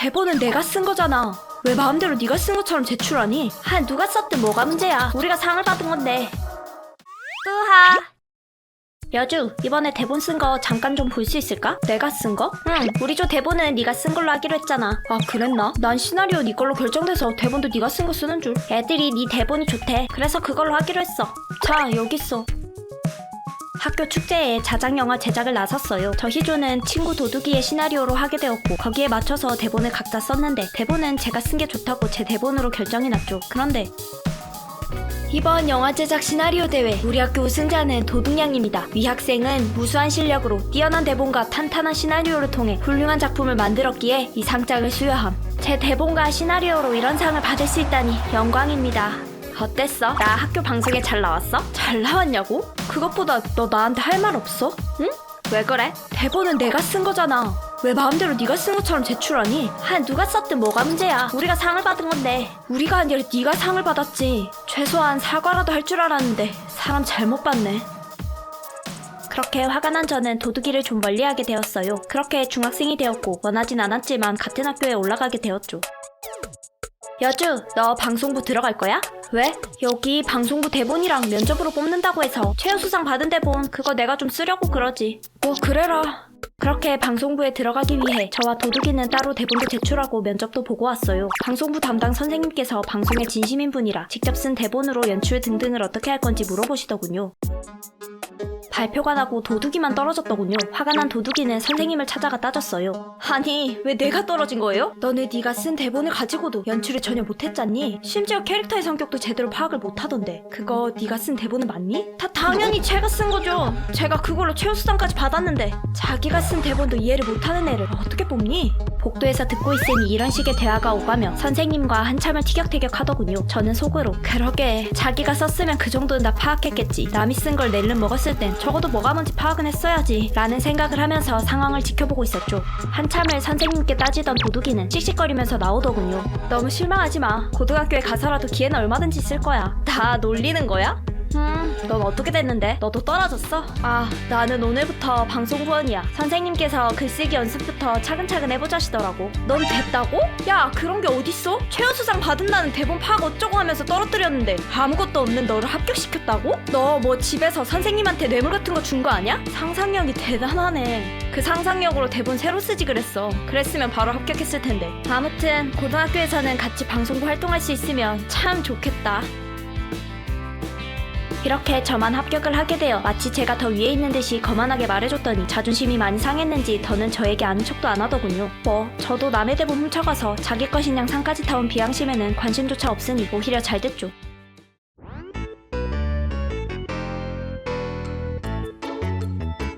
대본은 내가 쓴 거잖아. 왜 마음대로 네가 쓴 것처럼 제출하니? 한 누가 썼든 뭐가 문제야. 우리가 상을 받은 건데. 뿌하. 여주, 이번에 대본 쓴 거 잠깐 좀 볼 수 있을까? 내가 쓴 거? 응, 우리 조 대본은 네가 쓴 걸로 하기로 했잖아. 아, 그랬나? 난 시나리오 네 걸로 결정돼서 대본도 네가 쓴 거 쓰는 줄. 애들이 네 대본이 좋대. 그래서 그걸로 하기로 했어. 자, 여기 있어. 학교 축제에 자작 영화 제작을 나섰어요. 저 희조는 친구 도둑이의 시나리오로 하게 되었고 거기에 맞춰서 대본을 각자 썼는데 대본은 제가 쓴 게 좋다고 제 대본으로 결정이 났죠. 그런데 이번 영화 제작 시나리오 대회 우리 학교 우승자는 도둑냥입니다. 위 학생은 무수한 실력으로 뛰어난 대본과 탄탄한 시나리오를 통해 훌륭한 작품을 만들었기에 이 상장을 수여함. 제 대본과 시나리오로 이런 상을 받을 수 있다니 영광입니다. 어땠어? 나 학교 방송에 잘 나왔어? 잘 나왔냐고? 그것보다 너 나한테 할 말 없어? 응? 왜 그래? 대본은 내가 쓴 거잖아. 왜 마음대로 네가 쓴 것처럼 제출하니? 한 누가 썼든 뭐가 문제야. 우리가 상을 받은 건데. 우리가 아니라 네가 상을 받았지. 최소한 사과라도 할 줄 알았는데 사람 잘못 봤네. 그렇게 화가 난 저는 도둑이를 좀 멀리하게 되었어요. 그렇게 중학생이 되었고 원하진 않았지만 같은 학교에 올라가게 되었죠. 여주, 너 방송부 들어갈 거야? 왜? 여기 방송부 대본이랑 면접으로 뽑는다고 해서 최우수상 받은 대본 그거 내가 좀 쓰려고 그러지. 뭐 그래라. 그렇게 방송부에 들어가기 위해 저와 도둑이는 따로 대본도 제출하고 면접도 보고 왔어요. 방송부 담당 선생님께서 방송에 진심인 분이라 직접 쓴 대본으로 연출 등등을 어떻게 할 건지 물어보시더군요. 발표가 나고 도둑이만 떨어졌더군요. 화가 난 도둑이는 선생님을 찾아가 따졌어요. 아니, 왜 내가 떨어진 거예요? 너네 네가 쓴 대본을 가지고도 연출을 전혀 못했잖니? 심지어 캐릭터의 성격도 제대로 파악을 못하던데. 그거 네가 쓴 대본은 맞니? 다 당연히 제가 쓴 거죠. 제가 그걸로 최우수상까지 받았는데 자기가 쓴 대본도 이해를 못하는 애를 어떻게 뽑니? 복도에서 듣고 있으니 이런 식의 대화가 오가며 선생님과 한참을 티격태격 하더군요. 저는 속으로 그러게 자기가 썼으면 그 정도는 다 파악했겠지. 남이 쓴 걸 낼름 먹었을 땐 적어도 뭐가 뭔지 파악은 했어야지. 라는 생각을 하면서 상황을 지켜보고 있었죠. 한참을 선생님께 따지던 도둑이는 씩씩거리면서 나오더군요. 너무 실망하지 마. 고등학교에 가서라도 기회는 얼마든지 있을 거야. 다 놀리는 거야? 음, 넌 어떻게 됐는데? 너도 떨어졌어? 아, 나는 오늘부터 방송부원이야. 선생님께서 글쓰기 연습부터 차근차근 해보자시더라고. 넌 됐다고? 야, 그런 게 어딨어? 최우수상 받은다는 대본 파악 어쩌고 하면서 떨어뜨렸는데 아무것도 없는 너를 합격시켰다고? 너 뭐 집에서 선생님한테 뇌물 같은 거 준 거 아니야? 상상력이 대단하네. 그 상상력으로 대본 새로 쓰지 그랬어. 그랬으면 바로 합격했을 텐데. 아무튼 고등학교에서는 같이 방송부 활동할 수 있으면 참 좋겠다. 이렇게 저만 합격을 하게 되어 마치 제가 더 위에 있는 듯이 거만하게 말해줬더니 자존심이 많이 상했는지 더는 저에게 아는 척도 안 하더군요. 뭐 저도 남의 대본 훔쳐가서 자기 것인 양 상까지 타온 비양심에는 관심조차 없으니 오히려 잘 됐죠.